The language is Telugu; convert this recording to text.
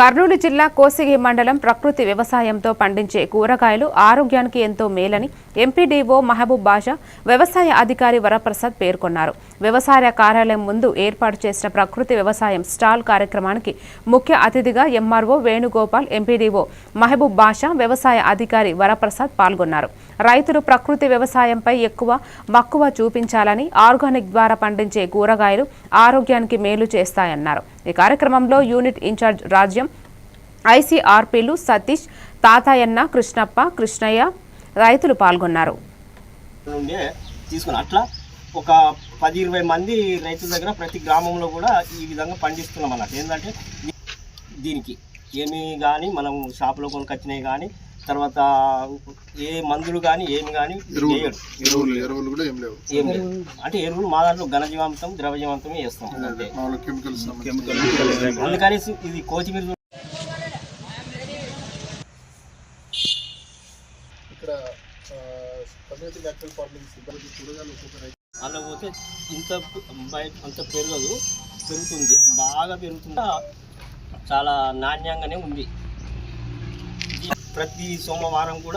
కర్నూలు జిల్లా కోసిగి మండలం ప్రకృతి వ్యవసాయంతో పండించే కూరగాయలు ఆరోగ్యానికి ఎంతో మేలని ఎంపీడీఓ మహబూబ్ బాషా వ్యవసాయ అధికారి వరప్రసాద్ పేర్కొన్నారు. వ్యవసాయ కార్యాలయం ముందు ఏర్పాటు చేసిన ప్రకృతి వ్యవసాయం స్టాల్ కార్యక్రమానికి ముఖ్య అతిథిగా ఎంఆర్ఓ వేణుగోపాల్ ఎంపీడీఓ మహబూబ్ బాషా వ్యవసాయ అధికారి వరప్రసాద్ పాల్గొన్నారు. రైతులు ప్రకృతి వ్యవసాయంపై ఎక్కువ మక్కువ చూపించాలని ఆర్గానిక్ ద్వారా పండించే కూరగాయలు ఆరోగ్యానికి మేలు చేస్తాయన్నారు. ఈ కార్యక్రమంలో యూనిట్ ఇన్ఛార్జ్ రాజ్యం ఐసీఆర్పీలు సతీష్ తాతయ్యన్న కృష్ణప్ప కృష్ణయ్య రైతులు పాల్గొన్నారు. తీసుకుని అట్లా ఒక పది ఇరవై మంది రైతుల దగ్గర ప్రతి గ్రామంలో కూడా ఈ విధంగా పండిస్తున్నాం అన్నట్టు ఏంటంటే దీనికి ఏమి కానీ మనం షాపులో కొనుకొచ్చినవి కానీ తర్వాత ఏ మందులు కానీ ఏమి కానీ ఎరువులు కూడా ఏం లేవు. ఏం అంటే ఎరువులు మా దాంట్లో ఘనజీవాంతం ద్రవజీవాంతమే వేస్తాం. అందుకని ఇది కొత్తిమీర ఇక్కడ కమ్యూనిటీ న్యాచురల్ ఫార్మింగ్ సిబ్బంది కూరగాయలు ఒక్కొక్క రైతు అలా పోతే ఇంత బయట అంత పెరగదు. పెరుగుతుంది. బాగా పెరుగుతుంది. చాలా నాణ్యంగానే ఉంది. ప్రతి సోమవారం కూడా